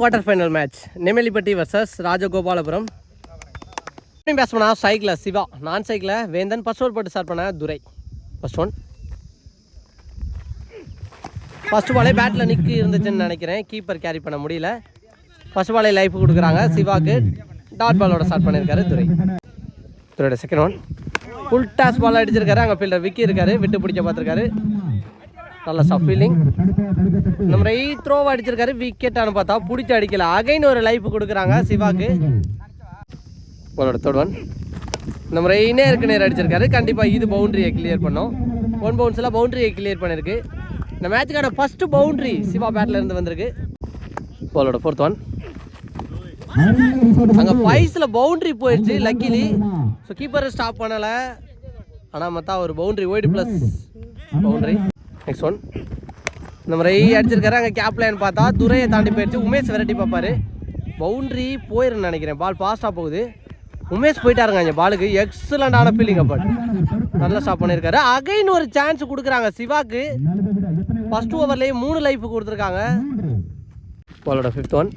Quarter final match Nemelipatti versus Rajagopalapuram. பேட்ஸ்மனா சைக்கிளில் சிவா. நான் சைக்கிளில் வேந்தன் ஃபர்ஸ்ட் ஓவர் போட்டு ஸ்டார்ட் பண்ண துரை. ஃபர்ஸ்ட் ஒன் ஃபர்ஸ்ட் பாலே பேட்டில் நிற்கி இருந்துச்சுன்னு நினைக்கிறேன். கீப்பர் கேரி பண்ண முடியல. ஃபர்ஸ்ட் பாலே லைஃப் கொடுக்குறாங்க சிவாக்கு. டாட் பாலோட ஸ்டார்ட் பண்ணியிருக்காரு Durai. துரையோட second one full toss ball அடிச்சிருக்காரு. அங்கே ஃபீல்டர் விக்கி இருக்காரு. விட்டு பிடிக்க பார்த்துருக்காரு. நல்ல சஃபீலிங் ஃபீலிங் நம்ம ரை த்ரோவ் அடிச்சிருக்காரு விக்கெட்டானு பார்த்தா பிடிச்சி அடிக்கல. அகைன் ஒரு லைஃப் கொடுக்குறாங்க சிவாக்கு. போலோட தொடுவன் நம்ம ரெயினே இருக்கு நேர் அடிச்சிருக்காரு. கண்டிப்பாக இது பவுண்டரியை கிளியர் பண்ணோம். ஒன் பவுன்ஸில் பவுண்டரியை கிளியர் பண்ணியிருக்கு இந்த மேட்சுக்கான ஃபஸ்ட்டு பவுண்ட்ரி சிவா பேட்டில் இருந்து வந்திருக்கு. போலோட ஃபோர்த் ஒன் அங்கே பைஸில் பவுண்ட்ரி போயிடுச்சு லக்கிலி ஸோ கீப்பரை ஸ்டாப் பண்ணலை. ஆனால் மற்றா ஒரு boundary wide plus boundary next one இந்த மாதிரி அடிச்சிருக்காரு. அங்கே கேப் லைன் பார்த்தா துரையை தாண்டி போயிடுச்சு. உமேஷ் விரட்டி பார்ப்பாரு. பவுண்டரி போயிருன்னு நினைக்கிறேன். பால் ஃபாஸ்ட்டாக போகுது. உமேஷ் போயிட்டாருங்க அந்த பாலுக்கு எக்ஸலண்டான ஃபீலிங் அப்போ. நல்லா ஸ்டாப் பண்ணியிருக்காரு அகைன் ஒரு சான்ஸ் கொடுக்குறாங்க சிவாக்கு. ஃபர்ஸ்ட் ஓவர்லேயே மூணு லைஃப் கொடுத்துருக்காங்க. பாலோட ஃபிஃப்த் ஒன்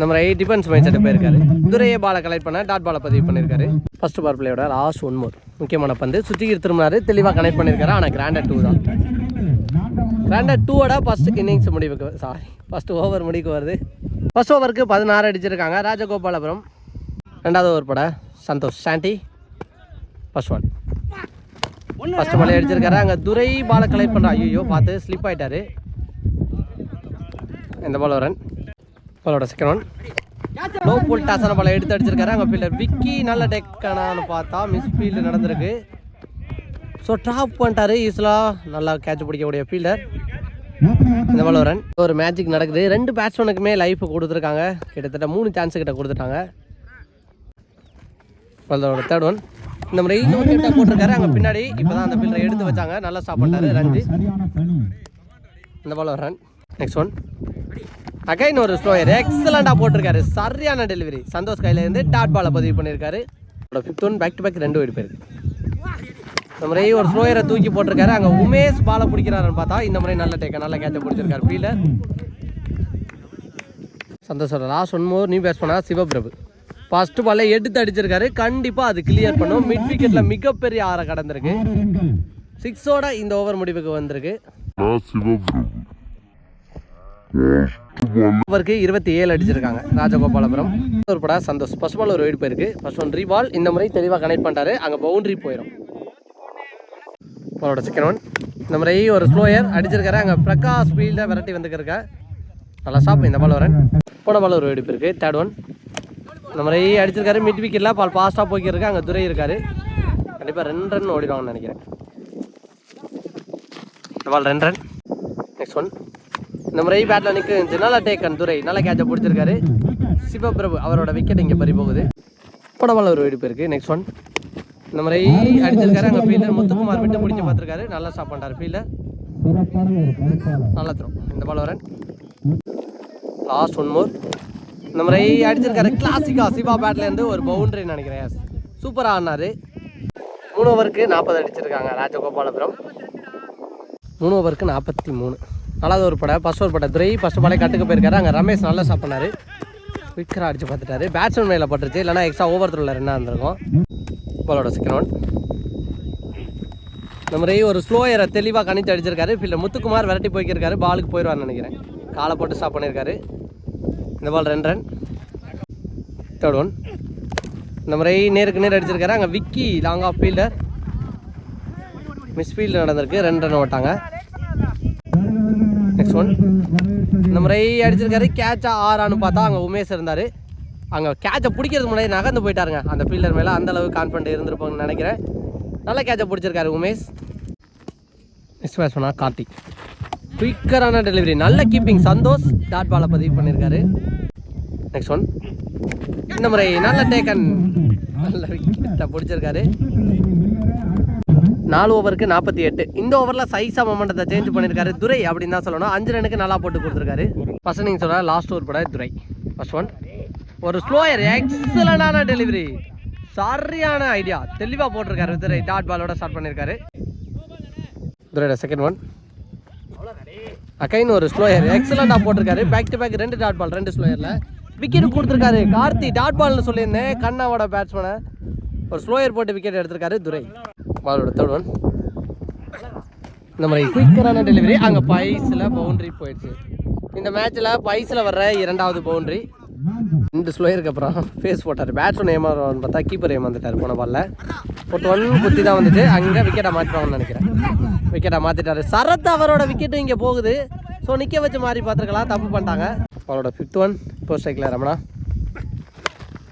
நம்ம ரைட் டிஃபென்ஸ் மைண்ட் செட்டை போயிருக்காரு. துரையை பாலை கலெக்ட் பண்ண டாட் பாலை பதிவு பண்ணியிருக்காரு. ஃபர்ஸ்ட் பார் பிளேயோட லாஸ்ட் ஒன் மோர் முக்கியமான பந்து. சுத்திகர் திரும்பினாரு. தெளிவாக கனெக்ட் பண்ணியிருக்காரு. ஆனால் கிராண்டட் டூ தான். கிராண்டட் டூவோட ஃபர்ஸ்ட் இன்னிங்ஸ் முடிவுக்கு சாரி ஃபர்ஸ்ட் ஓவர் முடிவுக்கு வருது. ஃபர்ஸ்ட் ஓவருக்கு பதினாறு அடிச்சிருக்காங்க. ராஜகோபாலபுரம். ரெண்டாவது ஓவர் பட Santhosh. Chandy first one first ball அடிச்சிருக்காரு. அங்கே துரை பாலை கலெக்ட் பண்ணுறா ஐயோ பார்த்து ஸ்லிப் ஆகிட்டாரு இந்த பால் ரன் பாலோட செகண்ட் ஒன் லோ புல் டாஸான பாலை எடுத்து அடிச்சிருக்காரு. அங்கே ஃபீல்டர் விக்கி நல்ல டெக்கானான்னு பார்த்தா மிஸ் ஃபீல்டு நடந்திருக்கு. ஸோ டாப் பண்ணிட்டாரு ஈஸ்லா நல்லா கேட்ச் பிடிக்கக்கூடிய ஃபீல்டர் இந்த பால் ரன் ஒரு மேட்சிக் நடக்குது. ரெண்டு பேட்ஸ்மேனுக்குமே லைஃப் கொடுத்துருக்காங்க. கிட்டத்தட்ட மூணு சான்ஸ் கிட்ட கொடுத்துட்டாங்க. பாலோட தேர்ட் ஒன் இந்த மாதிரி இன்னொரு கிட்ட போட்டிருக்காரு. அங்கே பின்னாடி இப்போ தான் அந்த ஃபீல்டரை எடுத்து வச்சாங்க. நல்லா ஸ்டாப் பண்ணிட்டாரு ரஞ்சி இந்த ball run next one again ஒரு ஸ்லோயர் எக்ஸலண்டாக போட்டிருக்காரு. சரியான டெலிவரி சந்தோஷ் கையிலேருந்து டாட் பாலை பதிவு பண்ணியிருக்காரு. Fifth one back to back ரெண்டு வீடு போயிருக்கு. இந்த முறை ஒரு ஸ்லோயரை தூக்கி போட்டிருக்காரு. அங்கே உமேஷ் பாலை பிடிக்கிறாருன்னு பார்த்தா இந்த முறை நல்ல டேக்க நல்ல கேட்ச பிடிச்சிருக்காரு ஃபீல்டர் சந்தோஷம் last one more new bats பண்ணா சிவபிரபு. ஃபஸ்ட்டு பால்ல எடுத்து அடிச்சிருக்காரு. கண்டிப்பாக அது கிளியர் பண்ணும். மிட் விக்கெட்டில் மிகப்பெரிய ஆற கடந்திருக்கு. சிக்ஸோட இந்த ஓவர் முடிவுக்கு வந்திருக்கு. ஓவருக்கு இருபத்தி ஏழு அடிச்சிருக்காங்க. ராஜகோபாலபுரம். ஒரு படா சந்தோஷ். ஃபர்ஸ்ட் பால் ஒரு வெயிட் போயிருக்கு. ஃபர்ஸ்ட் ஒன் ரீபால் இந்த முறை தெளிவாக கனெக்ட் பண்ணிட்டாரு. அங்கே பவுண்டரி போயிடும் பாலோட செகண்ட் ஒன் இந்த முறை ஒரு ஸ்லோயர் அடிச்சிருக்காரு. அங்கே பிரகாஷ் ஃபீல்டை விரட்டி வந்துக்கிருக்கா. நல்லா ஸ்டாப் இந்த பால் வரேன். போன பால் ஒரு வெடிப்பு இருக்குது தேர்ட் ஒன் இந்த முறை அடிச்சிருக்காரு. மிட் விக்கெட்டில் பால் ஃபாஸ்ட்டாக போய்க்கிருக்கு. அங்கே துரை இருக்காரு. கண்டிப்பாக ரெண்டு ரன் ஓடிடுவாங்கன்னு நினைக்கிறேன். இந்த பால் ரெண்டு ரன் நெக்ஸ்ட் ஒன் இந்த முறை பேட்டில் நிற்கிறது நல்லா டேக்கன் துரை. நல்லா கேட்சை பிடிச்சிருக்காரு. சிவபிரபு அவரோட விக்கெட் இங்கே பறி போகுது போன ஒரு வெடிப்பு இருக்குது நெக்ஸ்ட் ஒன் இந்த முறை அடிச்சிருக்காரு. அங்கே ஃபீல்டர் முத்துக்குமார் விட்டு பிடிச்சி பார்த்துருக்காரு. நல்லா ஸ்டாப் பண்ணிட்டாரு ஃபீல்டர் நல்லா த்ரோ இந்த பால் வரேன். லாஸ்ட் ஒன் மோர் இந்த முறை அடிச்சிருக்காரு. கிளாசிக்கா சிவா பேட்லேருந்து ஒரு பவுண்டரி நினைக்கிறேன். சூப்பராக ஆனார் மூணு ஓவருக்கு நாற்பது அடிச்சிருக்காங்க ராஜகோபாலபுரம். மூணு ஓவருக்கு நாற்பத்தி மூணு. நாலாவது ஒரு படை ஃபஸ்ட் ஒரு படம் த்ரீ ஃபஸ்ட் பாலே கட்டுக்கு போயிருக்காரு. அங்கே ரமேஷ் நல்லா சாப்பிட்னாரு. குயிக்கராக அடிச்சு பார்த்துட்டாரு. பேட்ஸ்மேன் மேலே பட்டுருச்சு. இல்லைனா எக்ஸ்ட்ரா ஓவர் த்ரோவில் என்ன இருந்திருக்கும். பாலோட செகண்ட் ஒன் இந்த மாதிரி ஒரு ஸ்லோயரை தெளிவாக கணித்து அடிச்சிருக்காரு. ஃபீல்டர் முத்துக்குமார் விரட்டி போய்க்கிருக்காரு. பாலுக்கு போயிடுவார்னு நினைக்கிறேன். காலை போட்டு ஸ்டாப் பண்ணியிருக்காரு. இந்த பால் ரெண்டு ரன் தேர்ட் ஒன் இந்த மாதிரி நேருக்கு நேர் அடிச்சிருக்காரு. அங்கே Vicky long off fielder miss field நடந்திருக்கு. ரெண்டு ரன் ஓட்டாங்க. ஒன் இந்த முறை அடிச்சிருக்காரு. கேட்சா ஆறான்னு பார்த்தா அங்கே உமேஷ் இருந்தார். அங்கே கேட்சை பிடிக்கிறதுக்கு முன்னாடி நகர்ந்து போயிட்டாருங்க. அந்த ஃபீல்டர் மேலே அந்த அளவுக்கு கான்ஃபிடென்ட் இருந்திருப்பாங்கன்னு நினைக்கிறேன். நல்ல கேட்சை பிடிச்சிருக்காரு உமேஷ். நெக்ஸ்ட் பண்ணா கார்த்திக். குயிக்கரான டெலிவரி நல்ல கீப்பிங் சந்தோஷ் டாட் பாலை பதிவு பண்ணியிருக்காரு நெக்ஸ்ட் ஒன் இந்த முறை நல்ல டேக்கன் நல்ல விக்கெட்டை பிடிச்சிருக்காரு. நாலு ஓவருக்கு நாற்பத்தி எட்டு. இந்த ஓவரில் சைஸா மொமெண்டத்தை சேஞ்ச் பண்ணியிருக்காரு துரை அப்படின்னு தான் சொல்லணும். அஞ்சு ரனுக்கு நல்லா போட்டு கொடுத்துருக்காரு. ஃபர்ஸ்ட் நீங்கள் சொல்கிற லாஸ்ட் ஓவர் பட துரை. ஃபர்ஸ்ட் ஒன் ஒரு ஸ்லோயர் எக்ஸலண்டான டெலிவரி சரியான ஐடியா தெளிவாக போட்டிருக்காரு துரை. டாட் பாலோட ஸ்டார்ட் பண்ணியிருக்காரு துரையோட செகண்ட் ஒன் அகைன் ஒரு ஸ்லோயர் எக்ஸலண்டாக போட்டிருக்காரு. பேக் டு பேக் ரெண்டு டாட் பால் ரெண்டு ஸ்லோயரில் விக்கெட் கொடுத்துருக்காரு. கார்த்தி டாட் பால்னு சொல்லியிருந்தேன். கண்ணாவோட பேட்ஸ்மேனை ஒரு ஸ்லோயர் போட்டு விக்கெட் எடுத்திருக்காரு துரை. பாலோட தோடுவன். இந்த மாதிரி குயிக்கரான டெலிவரி அங்கே பைஸில் பவுண்ட்ரி போயிடுச்சு. இந்த மேட்ச்சில் பைஸில் வர்ற இரண்டாவது பவுண்டரி ரெண்டு ஸ்லோயருக்கு அப்புறம். ஃபேஸ் போட்டார். பேட்ஸ்மேன் ஏமாறுவான்னு பார்த்தா கீப்பர் ஏமாந்துட்டார் போன பால்ல போட்டு ஒன் குத்தி தான் வந்துட்டு அங்கே விக்கெட்டை மாற்றுவாங்கன்னு நினைக்கிறேன். விக்கெட்டை மாற்றிட்டாரு சரத் அவரோட விக்கெட்டும் இங்கே போகுது. ஸோ நிற்க வச்சு மாறி பார்த்துருக்கலாம். தப்பு பண்ணிட்டாங்க. அவரோட ஃபிஃப்த் ஒன் இப்போ ஸ்ட்ரைக்கில் ரமணா.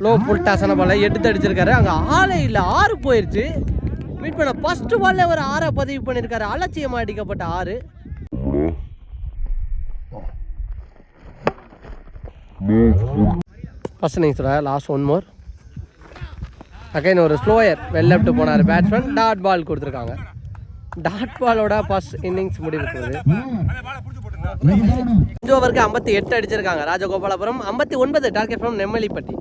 லோ புல் டாஸான எடுத்து அடிச்சிருக்காரு. அங்கே ஆளே இல்லை. ஆறு போயிடுச்சு மீட் பண்ண ஃபர்ஸ்ட் பால்ல ஒரு ஆறா பதிவு பண்ணியிருக்காரு அலட்சியமா அடிக்கப்பட்ட ஆறு ஃபர்ஸ்ட் இன்னிங்ஸோட லாஸ்ட் ஒன் மோர் அகைன் ஒரு ஸ்லோயர் வெல் லெஃப்ட் போனார் பேட்ஸ்மேன் டாட் பால் கொடுத்துருக்காங்க. டாட் பாலோட ஃபர்ஸ்ட் இன்னிங்ஸ் முடிவு போகுது அஞ்சு ஓவருக்கு ஐம்பத்தி எட்டு அடிச்சிருக்காங்க. ராஜகோபாலபுரம் ஐம்பத்தி ஒன்பது டார்கெட் ஃப்ரம் நெம்மலிப்பட்டி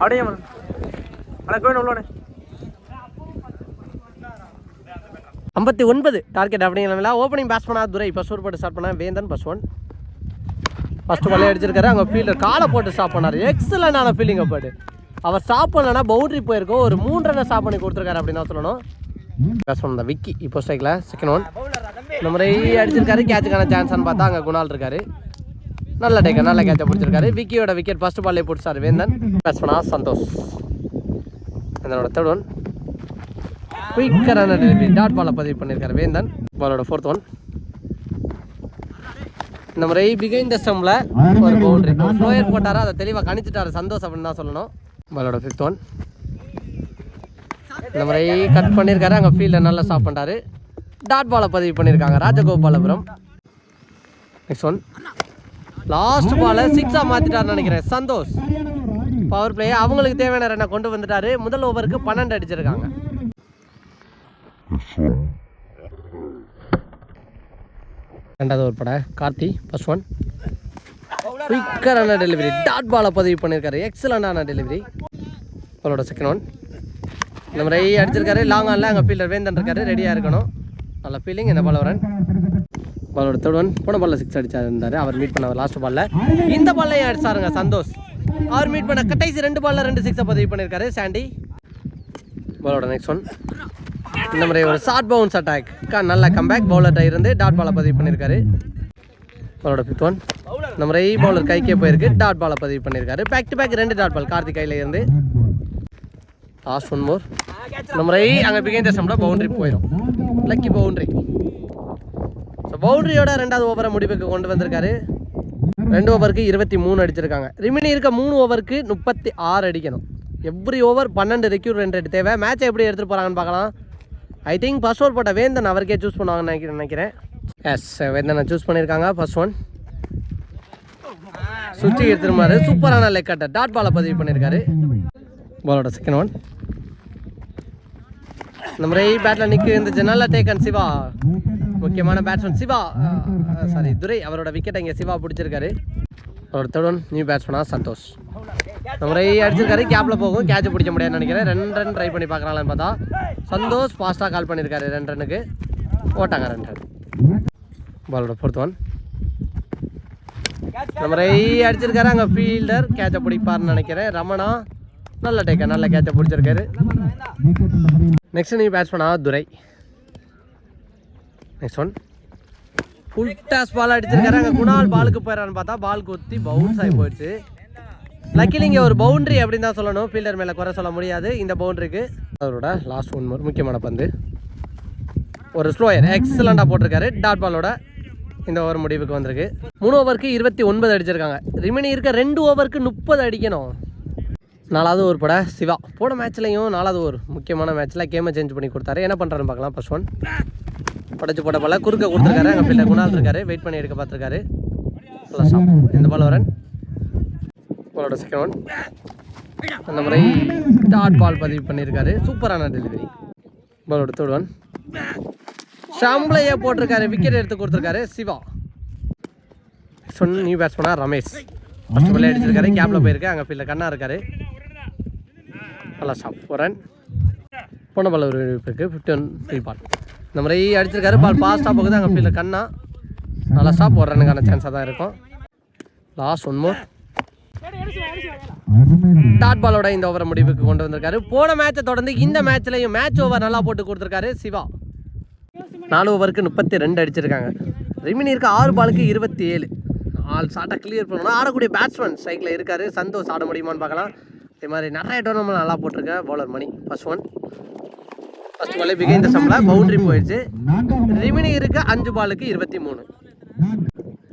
அப்படியே அண்ணா. கோயில் உள்ளோட ஐம்பத்தி ஒன்பது டார்கெட் அப்படிங்கிற ஓப்பனிங் பேட்ஸ்மனா துரை. ஃபர்ஸ்ட் ஓவர் போட்டு ஸ்டார்ட் பண்ண வேந்தன் பஸ் ஒன் ஃபஸ்ட்டு பாலே அடிச்சிருக்காரு. அங்கே ஃபீல்டர் காலை போட்டு ஸ்டாப் பண்ணார். எக்ஸலண்டான ஃபீலிங் போட்டு. அவர் ஸ்டாப் பண்ணலன்னா பவுண்டரி போயிருக்கோம். ஒரு மூன்றரை ரன்னை ஸ்டாப் பண்ணி கொடுத்துருக்காரு அப்படின்னு தான் சொல்லணும். பேட்ஸ்மேன் தான் விக்கி. இப்போ ஸ்ட்ரைக்கில் செகண்ட் ஒன் இந்த முறை அடிச்சிருக்காரு. கேட்சுக்கான சான்ஸ்னு பார்த்தா அங்கே குணால் இருக்காரு. நல்ல டேக்கர் நல்ல கேட்சை பிடிச்சிருக்காரு. விக்கியோட விக்கெட் ஃபர்ஸ்ட் பால்லே பிடிச்சார் வேந்தன். பேட்ஸ்மனா சந்தோஷ். என்னோட தேர்ட் ஒன் குயிக்கரான டெலிவரி டாட் பாலை பதிவு பண்ணியிருக்காரு வேந்தன். பாலோட ஃபோர்த் ஒன் இந்த முறை பிகைன் ஸ்டம்பில் ஒரு பவுண்டரி ஃப்ளோயர் போட்டாரா அதை தெளிவாக கணிச்சிட்டாரு சந்தோஷ் அப்படின்னு தான் சொல்லணும். பாலோட ஃபிஃப்த் ஒன் இந்த முறை கட் பண்ணியிருக்காரு அங்கே ஃபீல்டை நல்லா ஸ்டாப் பண்ணிட்டாரு. டாட் பாலை பதிவு பண்ணியிருக்காங்க ராஜகோபாலபுரம். நெக்ஸ்ட் ஒன் லாஸ்ட் பாலை சிக்ஸாக மாற்றிட்டாருன்னு நினைக்கிறேன். சந்தோஷ். பவர் பிளே அவங்களுக்கு தேவையான ரன்னை கொண்டு வந்துட்டாரு. முதல் ஓவருக்கு பன்னெண்டு அடிச்சிருக்காங்க. ரெண்டாவது ஒரு பட. கார்த்தி ஃபர்ஸ்ட் ஒன் குயிக்கரான டெலிவரி டாட் பாலை பதிவு பண்ணியிருக்காரு எக்ஸலண்டான டெலிவரி அவரோட செகண்ட் ஒன் இந்த முறை அடிச்சிருக்காரு. லாங் ஆனில் அங்கே ஃபீல்டர் வேந்தன் இருக்காரு. ரெடியாக இருக்கணும். நல்ல ஃபீலிங் இந்த பால் பாலோட தேர்ட் ஒன் போன பாலில் சிக்ஸ் அடிச்சா இருந்தார் அவர் மீட் பண்ண லாஸ்ட் பாலில் இந்த பால்லையும் அடிச்சாருங்க சந்தோஷ். அவர் மீட் பண்ண கடைசி ரெண்டு பாலில் ரெண்டு சிக்ஸை பதிவு பண்ணியிருக்காரு சாண்டி. பாலோட நெக்ஸ்ட் ஒன் இந்த முறை ஒரு ஷார்ட் பவுன்ஸ் அட்டாக் நல்ல கம்பேக் பவுலர்கிட்ட இருந்து டாட் பாலை பதிவு பண்ணியிருக்காரு. பாலோட ஃபிஃப்த் ஒன் இந்த முறை பவுலர் கைக்கே போயிருக்கு. டாட் பாலை பதிவு பண்ணியிருக்காரு. பேக் டு பேக் ரெண்டு டாட் பால் கார்த்திக் கையில் இருந்து. லாஸ்ட் ஒன் மோர் இந்த முறை அங்கே பிகைன் சம்பளம் பவுண்டரி போயிடும் லக்கி பவுண்டரி பவுண்டரியோட ரெண்டாவது ஓவரை முடிவுக்கு கொண்டு வந்திருக்காரு. ரெண்டு ஓவருக்கு இருபத்தி மூணு அடிச்சிருக்காங்க. ரிமினி இருக்க மூணு ஓவருக்கு முப்பத்தி ஆறு அடிக்கணும். எவ்ரி ஓவர் பன்னெண்டு ரெக்யூர் ரெண்டு ரெண்டு தேவை. மேட்சை எப்படி எடுத்துகிட்டு போகிறாங்கன்னு பார்க்கலாம். ஐ திங்க் ஃபர்ஸ்ட் ஓவர் போட்ட வேந்தன் அவருக்கே சூஸ் பண்ணுவாங்கன்னு நினைக்கிறேன் நினைக்கிறேன். எஸ் வேந்தனை சூஸ் பண்ணியிருக்காங்க ஃபர்ஸ்ட் ஒன் சுற்றி எடுத்துருமாரு சூப்பரான லெக்கட்டர் டாட் பாலை பதிவு பண்ணியிருக்காரு. பாலோட செகண்ட் ஒன் இந்த முறை பேட்டில் நிற்க இருந்துச்சு நல்ல டேக்கன் சிவா. முக்கியமான பேட்ஸ்மேன் சிவா சாரி துரை அவரோட விக்கெட்டை இங்கே சிவா பிடிச்சிருக்காரு. அவரோட தேர்ட் நியூ பேட்ஸ்மேனாக சந்தோஷ். முறை அடிச்சிருக்காரு கேப்பில் போகும் கேட்ச் பிடிக்க முடியாதுன்னு நினைக்கிறேன். ரெண்டு ரன் ட்ரை பண்ணி பார்க்கலாம்னு பார்த்தா சந்தோஷ் ஃபாஸ்ட்டாக கால் பண்ணியிருக்காரு ரெண்டு ரன்னுக்கு ஓட்டாங்க ரெண்டு ரன் பாலோட ஃபோர்த் ஒன் இந்த முறை அடிச்சிருக்காரு அங்கே ஃபீல்டர் கேட்சை பிடிப்பார்னு நினைக்கிறேன். ரமணா நல்ல டேக்கர் நல்ல கேட்சை பிடிச்சிருக்காரு. நெக்ஸ்ட் நீ பேட்ஸ்மேனா Durai. Next one full toss ball அடிச்சிருக்காரு. குணால் பாலுக்கு போயிடறான்னு பார்த்தா பால் குத்தி பவுன்ஸ் ஆகி போயிடுச்சு. லக்கிலி இங்கே ஒரு பவுண்ட்ரி அப்படின்னு தான் சொல்லணும். ஃபீல்டர் மேலே குறை சொல்ல முடியாது. இந்த பவுண்டரிக்கு அவரோட லாஸ்ட் ஒன் மோர் முக்கியமான பந்து. ஒரு ஸ்லோயர் எக்ஸலண்டாக போட்டிருக்காரு. டாட் பாலோட இந்த ஓவர் முடிவுக்கு வந்திருக்கு. மூணு ஓவருக்கு இருபத்தி ஒன்பது அடிச்சிருக்காங்க. ரிமினி இருக்க ரெண்டு ஓவருக்கு முப்பது அடிக்கணும். நாலாவது ஓவர் பட சிவா. போன மேட்ச்லையும் நாலாவது ஓவர் முக்கியமான மேட்ச்சில் கேமை சேஞ்ச் பண்ணி கொடுத்தாரு. என்ன பண்ணுறாருன்னு பார்க்கலாம். ஃபர்ஸ்ட் ஒன் படைச்சு போட்ட பால குறுக்க கொடுத்துருக்காரு அங்கே பிள்ளை குணால் இருக்காரு வெயிட் பண்ணி எடுக்க பார்த்துருக்காரு. இந்த பால் வரன் பாலோட செகண்ட் ஒன் அந்த முறை டாட் பால் பதிவு பண்ணியிருக்காரு. சூப்பரான டெலிவரி பாலோட தேர்ட் ஒன் ஷாம்பளையே போட்டிருக்காரு. விக்கெட் எடுத்து கொடுத்துருக்காரு சிவா. சொன்ன நியூ பேட்ஸ்மேனா ரமேஷ். ஃபஸ்ட் பிள்ளை அடிச்சிருக்காரு கேப்பில் போயிருக்கு. அங்கே ஃபீல்டில் கண்ணா இருக்காரு. நல்லா ஷாப் ஃபோர் ரன் போன பால் ஒரு இருக்குது ஃபிஃப்டி ஒன் த்ரீ பால் இந்த மாதிரி அடிச்சிருக்காரு. பால் பாஸ்டாக போகுது அங்கே ஃபீல்டில் கண்ணா. நல்லா ஸ்டாப் ஒரு சான்ஸாக தான் இருக்கும். லாஸ்ட் ஒன் மோர் டாட் பாலோட இந்த ஓவரை முடிவுக்கு கொண்டு வந்திருக்காரு. போன மேட்சை தொடர்ந்து இந்த மேட்ச்லையும் மேட்ச் ஓவர் நல்லா போட்டு கொடுத்துருக்காரு சிவா. நாலு ஓவருக்கு முப்பத்தி ரெண்டு அடிச்சிருக்காங்க. ரிமினி இருக்க ஆறு பாலுக்கு இருபத்தி ஏழு. நாலு ஷாட்டை கிளியர் பண்ணணும் ஆடக்கூடிய பேட்ஸ்மேன் சைக்கிளில் இருக்காரு. சந்தோஷ் ஆட முடியுமான்னு பார்க்கலாம். அதே மாதிரி நிறைய டோர்னமெண்ட் நல்லா போட்டிருக்க bowler Mani. First one first பாலே பிகைந்த சம்பளம் பவுண்டரி போயிடுச்சு. ரிமினி இருக்க அஞ்சு பாலுக்கு இருபத்தி மூணு.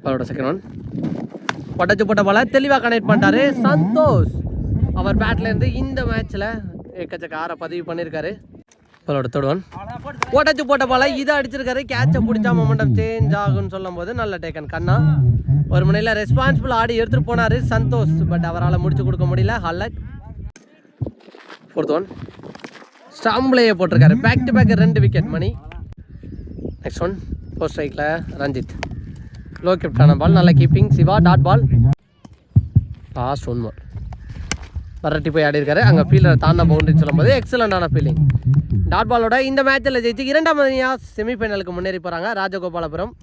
பாலோட செகண்ட் ஒன் பட்டச்சு போட்ட பால தெளிவாக கனெக்ட் பண்ணிட்டாரு. சந்தோஷ். அவர் பேட்ல இருந்து இந்த மேட்ச்ல எக்கச்சக்க ஆற பதிவு பண்ணியிருக்காரு பாலோட தேர்ட் ஒன் போட்டச்சு போட்ட பால இதை அடிச்சிருக்காரு. கேட்சை பிடிச்சா மொமெண்டம் சேஞ்ச் ஆகும்னு சொல்லும் போது நல்ல டேக்கன் கண்ணா. ஒரு முனையில் ரெஸ்பான்சிபிள் ஆடி எடுத்துட்டு போனாரு சந்தோஷ். பட் அவரால் முடிச்சு கொடுக்க முடியல. ஹல்லக் ஃபோர்த் ஒன் ஸ்டாம்ப்லேயே போட்டிருக்காரு. பேக் டு பேக் ரெண்டு wicket Mani. Next one four ஸ்ட்ரைக்கில் ரஞ்சித். லோ கெப்டான பால் நல்ல keeping Siva dot ball last one more வரட்டி போய் ஆடி இருக்காரு. அங்கே ஃபீல்டர் தாண்ட பவுண்டரி சொல்லும்போது எக்ஸலண்டான ஃபீலிங் டாட் பாலோட இந்த மேட்ச்சில் ஜெயிச்சு இரண்டாம் செமிஃபைனலுக்கு முன்னேறி போகிறாங்க ராஜகோபாலபுரம்.